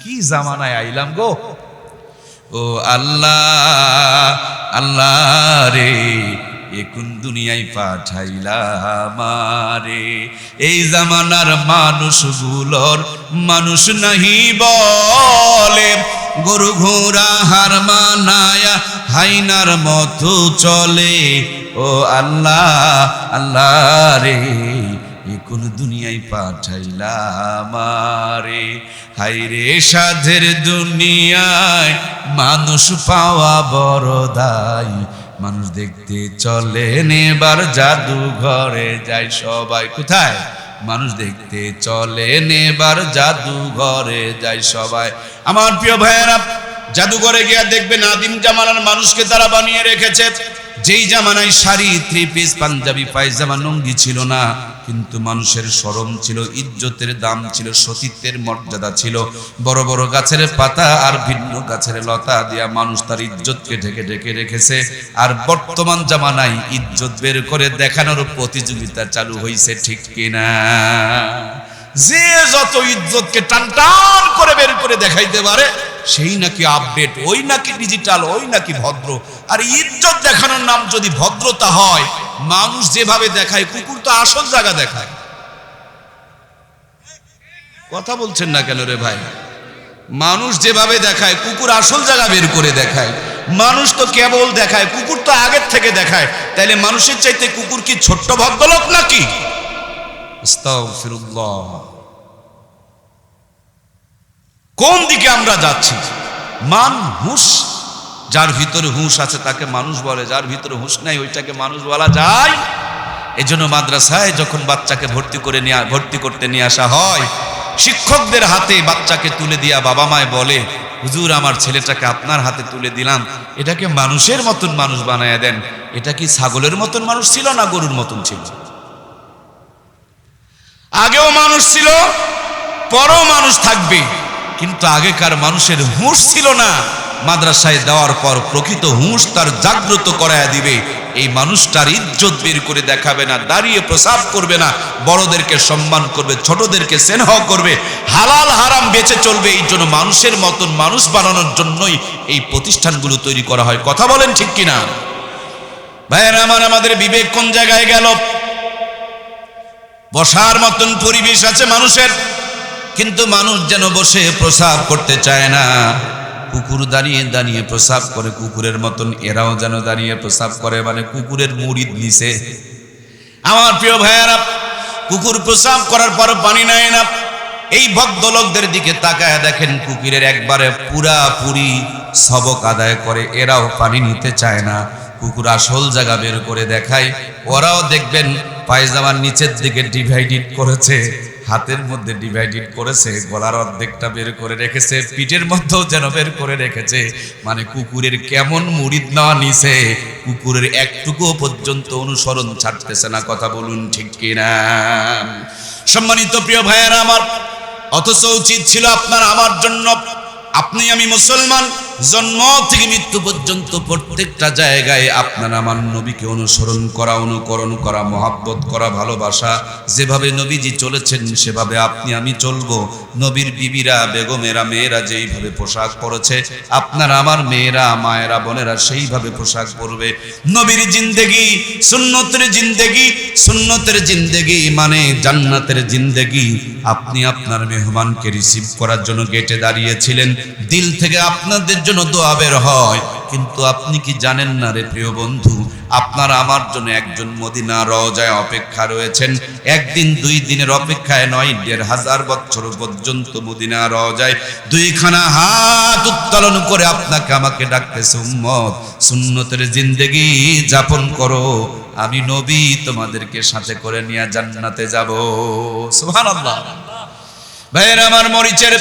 কি জামানায় আইলাম গো? ও আল্লাহ আল্লাহ রে, এ কোন দুনিয়ায় পাঠাইলা আমারে এই জামানার মানুষগুলোর মানুষ নাহি বলে, গরু ঘোড়া হার মানায়া হাইনার মতো চলে। ও আল্লাহ আল্লাহ রে এ কোন দুনিয়ায় পাঠাইলা আমারে হাইরে সাধের দুনিয়ায় মানুষ পাওয়া বড় মানুষ দেখতে চলে নেবার জাদু ঘরে যায় সবাই। কোথায়? মানুষ দেখতে চলে নেবার জাদু ঘরে যায় সবাই। আমার প্রিয় ভাইয়েরা, জাদুঘরে গিয়া দেখবেন আদিম জামানার মানুষকে তারা বানিয়ে রেখেছে। যেই জামানায় শাড়ি থ্রি পিস পাঞ্জাবি, পায়জামা লুঙ্গি ছিল না, কিন্তু মানুষের শরম ছিল, ইজ্জতের দাম ছিল, সতীত্বের মর্যাদা ছিল। বড় বড় গাছের পাতা আর ভিন্ন গাছের লতা দিয়া মানুষ তার ইজ্জতকে ঢেকে ঢেকে রেখেছে। আর বর্তমান জামানায় ইজ্জত বের করে দেখানোর প্রতিযোগিতা চালু হয়েছে ঠিক কিনা? যে যত ইজ্জতকে টান টান করে বের করে দেখাইতে পারে, সেই নাকি আপডেট ওই নাকি ডিজিটাল ওই নাকি ভদ্র। আর ইজ্জত দেখানোর নাম যদি ভদ্রতা হয়, মানুষ যেভাবে দেখায়, কুকুর তো আসল জায়গা দেখায়। কথা বলছেন না কেন রে ভাই? মানুষ যেভাবে দেখায়, কুকুর আসল জায়গা বের করে দেখায়। মানুষ তো কেবল দেখায়, কুকুর তো আগের থেকে দেখায়। তাইলে মানুষের চাইতে কুকুর কি ছোট্ট ভদ্রলোক নাকি? কোন দিকে আমরা যাচ্ছি? মান হুঁশ যার ভিতরে হুঁশ আছে তাকে মানুষ বলে, যার ভিতরে হুঁশ নাই ওইটাকে মানুষ বলা যায়। এজন্য মাদ্রাসায় যখন বাচ্চাকে ভর্তি করে নিয়ে ভর্তি করতে নিয়ে আসা হয়, শিক্ষকদের হাতে বাচ্চাকে তুলে দিয়া বাবা মায় বলে, হুজুর, আমার ছেলেটাকে আপনার হাতে তুলে দিলাম। এটাকে মানুষের মতন মানুষ বানায় দেন। এটা কি ছাগলের মতন মানুষ ছিল না গরুর মতন ছিল? আগেও মানুষ ছিল, পরও মানুষ থাকবে, কিন্তু আগেকার মানুষের হুঁশ ছিল না। মাদ্রাসায় দেওয়ার পর প্রকৃত হুঁশ তার জাগ্রত করায়া দিবে। এই মানুষটার ইজ্জত বের করে দেখাবে না, দাঁড়িয়ে প্রসাব করবে না, বড়দেরকে সম্মান করবে, ছোটদেরকে স্নেহ করবে, হালাল হারাম বেঁচে চলবে। এই জন্য মানুষের মতন মানুষ বানানোর জন্যই এই প্রতিষ্ঠানগুলো তৈরি করা হয়। কথা বলেন ঠিক কিনা? ভাইয়ের, আমার, আমাদের বিবেক কোন জায়গায় গেল? বসার মতন পরিবেশ আছে মানুষের, কিন্তু মানুষ যেন বসে প্রসাব করতে চায় না। কুকুর দাঁড়িয়ে দাঁড়িয়ে প্রসাব করে, কুকুরের মতন এরাও যেন দাঁড়িয়ে প্রসাব করে মানে কুকুরের মুড়িদ নিছে আমার প্রিয় ভাইয়ারা, কুকুর প্রসাব করার পর পানি নেয় না। এই ভদ্রলোকদের দিকে তাকায় দেখেন কুকুরের একবারে পুরা পুরাপুরি সবক আদায় করে, এরাও পানি নিতে চায় না। কুকুর আসল জায়গা বের করে দেখায়, ওরাও দেখবেন পায়জামার নিচের দিকে ডিভাইডেড করেছে। হাতের মধ্যে ডিভাইডেড করেছে, গলার অর্ধেকটা বের করে রেখেছে, পিঠের মধ্যেও যেন বের করে রেখেছে। মানে কুকুরের কেমন মুড়িদ না নিছে, কুকুরের একটুকু পর্যন্ত অনুসরণ ছাড়তেছে না, কথা বলুন ঠিক কিনা? সম্মানিত প্রিয় ভাইয়েরা আমার, অথচ উচিত ছিল আপনার, আমার জন্য, আপনি আমি মুসলমান জন্ম থেকে মৃত্যু পর্যন্ত প্রত্যেকটা জায়গায় আপনার আমার নবীকে অনুসরণ করা, অনুকরণ করা, মহাব্বত করা, ভালোবাসা। যেভাবে নবীজি চলেছেন, সেভাবে আপনি, আমি চলবো। নবীর বিবিরা, বেগমেরা, মেয়েরা যেইভাবে পোশাক পরেছে, আপনার আমার মেয়েরা, মায়েরা, বোনেরা সেইভাবে পোশাক পরবে। নবীর জিন্দেগি, সুন্নতের জিন্দেগি সুন্নতের জিন্দেগি মানে জান্নাতের জিন্দেগি। আপনি আপনার মেহমানকে রিসিভ করার জন্য গেটে দাঁড়িয়েছিলেন। দিল থেকে আপনাদের জন্য দোয়া বের হয়। কিন্তু আপনি কি জানেন না রে প্রিয় বন্ধু, আপনার আমার জন্য একজন মদিনা রজায় অপেক্ষা রয়েছেন। একদিন, দুই দিনের অপেক্ষায় নয়, দেড় হাজার বছর পর্যন্ত মদিনা রজায় দুইখানা হাত উত্তোলন করে আপনাকে আমাকে ডাকতেছে, উম্মত, সুন্নতের জিন্দেগি যাপন করো। আমি নবী, তোমাদেরকে সাথে করে নিয়ে জান্নাতে যাব। সুবহানাল্লাহ। ভাইয়ের, আমার মরিচের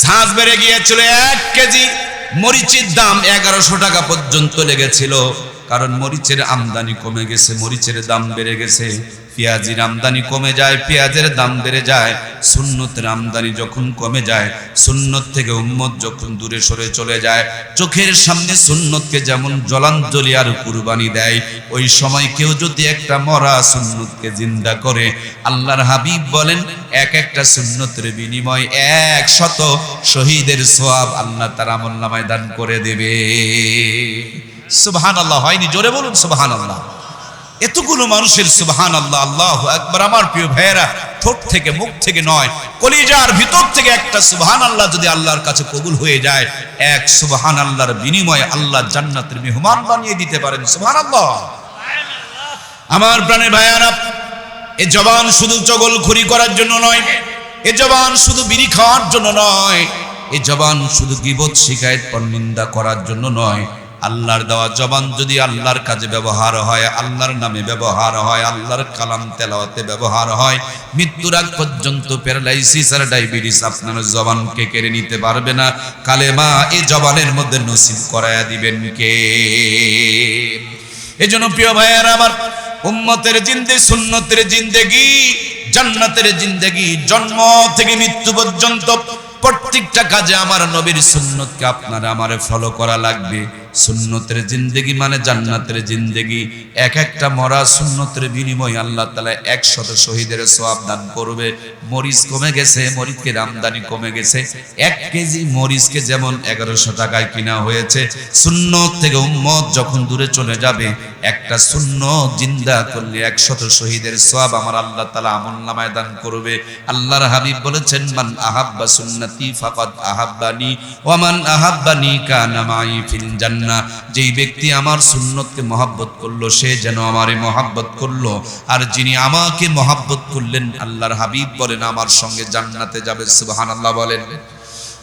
ঝাঁজ বেড়ে গিয়েছিল এক কেজি। মরিচের দাম এগারোশো টাকা পর্যন্ত লেগেছিল, কারণ মরিচের আমদানি কমে গেছে, মরিচের দাম বেড়ে গেছে। পেঁয়াজির আমদানি কমে যায়, পেঁয়াজের দাম বেড়ে যায়। সুন্নতের আমদানি যখন কমে যায়, সুন্নত থেকে উম্মত যখন দূরে সরে চলে যায়, চোখের সামনে সুন্নতকে যেমন জলাঞ্জলি আর কুরবানি দেয়, ওই সময় কেউ যদি একটা মরা সুন্নতকে জিন্দা করে, আল্লাহর হাবিব বলেন, এক একটা সুন্নতের বিনিময় এক শত শহীদের সোয়াব আল্লাহ তার আমল নামায় দান করে দেবে। সুবহান আল্লাহ হয়নি? জোরে বলুন সুবহান আল্লাহ এতগুলো মানুষের সুবহান আল্লাহ আল্লাহ একবার আমার প্রিয় ভাইয়েরা, ঠোঁট থেকে, মুখ থেকে নয়, কলিজার ভিতর থেকে একটা সুবহান আল্লাহ যদি আল্লাহর কাছে কবুল হয়ে যায়, এক সুবহান আল্লাহর বিনিময়ে আল্লাহ জান্নাতের মেহমান বানিয়ে দিতে পারেন সুবহান আল্লাহ আমার প্রাণের ভাইয়ারা, এ জবান শুধু চগলখুরি করার জন্য নয়, এ জবান শুধু বিড়ি খাওয়ার জন্য নয়, এ জবান শুধু গিবত শিকায়ত পরনিন্দা করার জন্য নয় আল্লাহর দেওয়া জবান যদি আল্লাহর কাজে ব্যবহার হয়, আল্লাহর নামে ব্যবহার হয়, আল্লাহর কালাম তেলাওয়াতে ব্যবহার হয়, মৃত্যুর আগ পর্যন্ত প্যারালাইসিস আর ডায়াবেটিস আপনার জবানকে কেড়ে নিতে পারবে না। কালেমা এই জবানের মধ্যে নসিব করায়া দিবেন কে? এজন্য প্রিয় ভাইয়ার আমার, উম্মতের জিন্দে সুন্নতের জিন্দেগি, জান্নাতের জিন্দেগি, জন্ম থেকে মৃত্যু পর্যন্ত প্রত্যেকটা কাজে আমার নবীর সুন্নতকে আপনার আমারে ফলো করা লাগবে। সুন্নতের জিন্দেগি মানে জান্নাতের জিন্দেগি। এক একটা মরা সুন্নতের বিনিময়ে আল্লাহ তালা একশত শহীদের সোয়াব দান করবে। মরিচ কমে গেছে মরিচের আমদানি কমে গেছে। এক কেজি মরিচকে যেমন এগারোশো টাকায় কিনা হয়েছে। সুন্নত থেকে উম্মত যখন দূরে চলে যাবে, একটা শূন্য জিন্দা করলে একশত শহীদের সোয়াব আমার আল্লাহ তালা আমল নামায় দান করবে। আল্লাহর হাবিব বলেছেন, মান আহাব্বা সুন্নতি ফাকাদ আহাব্বানি ওয়ামান আহাব্বানি কানা মাই ফিল জান্নাহ যেই ব্যক্তি আমার সুন্নতকে মহাব্বত করল, সে যেন আমারে মহাব্বত করল। আর যিনি আমাকে মহাব্বত করলেন, আল্লাহর হাবিব বলেন, আমার সঙ্গে জান্নাতে যাবে, সুবহানাল্লাহ বলেন।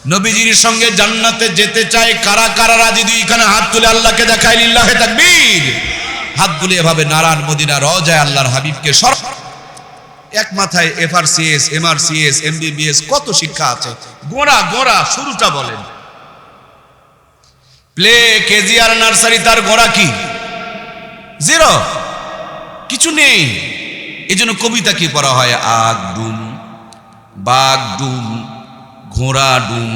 নবীজির সঙ্গে জান্নাতে যেতে চায় কারা কারা রাজি? দুইখানে হাত তুলে আল্লাহকে দেখায়, লিল্লাহে তাকবীর। হাত তুলে এভাবে নারায়ণ মদিনা রজায় আল্লাহর হাবিবকে সর এক মাথায় এফআরসিএস, এমআরসিএস, এমবিবিএস, কত শিক্ষা আছে? গোড়া গোড়া, শুরুটা বলেন। প্লে, কেজি আর নার্সারি, তার গোড়া কি? জিরো। কিছু নেই। এই জন্য কবিতা কি পড়া হয়? আগ, ডুম বাঘ ডুম, ঘোড়া, ডুম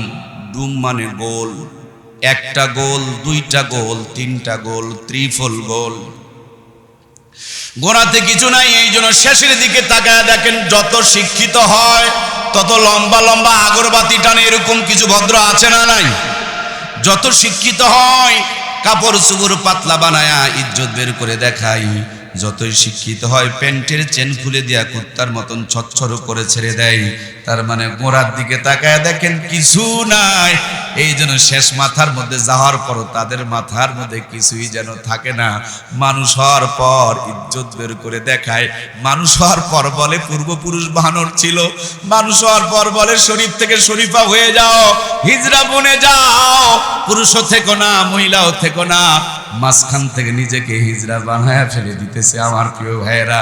ডুম মানে গোল। একটা গোল, দুইটা গোল, তিনটা গোল, ত্রিফল গোল। গোড়াতে কিছু নাই, এই জন্য শেষের দিকে তাকায় দেখেন, যত শিক্ষিত হয়, তত লম্বা লম্বা আগরবাতি টানে এরকম কিছু ভদ্র আছে না নাই? যত শিক্ষিত হয় কাপড় চুপড় পাতলা বানায়া ইজ্জত বের করে দেখাই। যতই শিক্ষিত হয়, প্যান্টের চেন খুলে দিয়া কুত্তার মতন ছচ্ছর করে ছেড়ে দেয়। তার মানে গোড়ার দিকে তাকায় দেখেন কিছু নাই। এই জন্য শেষ মাথার মধ্যে যাওয়ার পর তাদের মাথার মধ্যে কিছুই যেন থাকে না। মানুষ হওয়ার পর ইজ্জত বের করে দেখায়। মানুষ হওয়ার পর বলে পূর্বপুরুষ বাহানোর ছিল। মানুষ হওয়ার পর বলে শরীফ থেকে শরীফা হয়ে যাও, হিজরা বনে যাও। পুরুষও থেকো না, মহিলাও থেকো না। মাঝখান থেকে নিজেকে হিজরা বানায় ফেলে দিতেছে আমার প্রিয় ভাইয়েরা।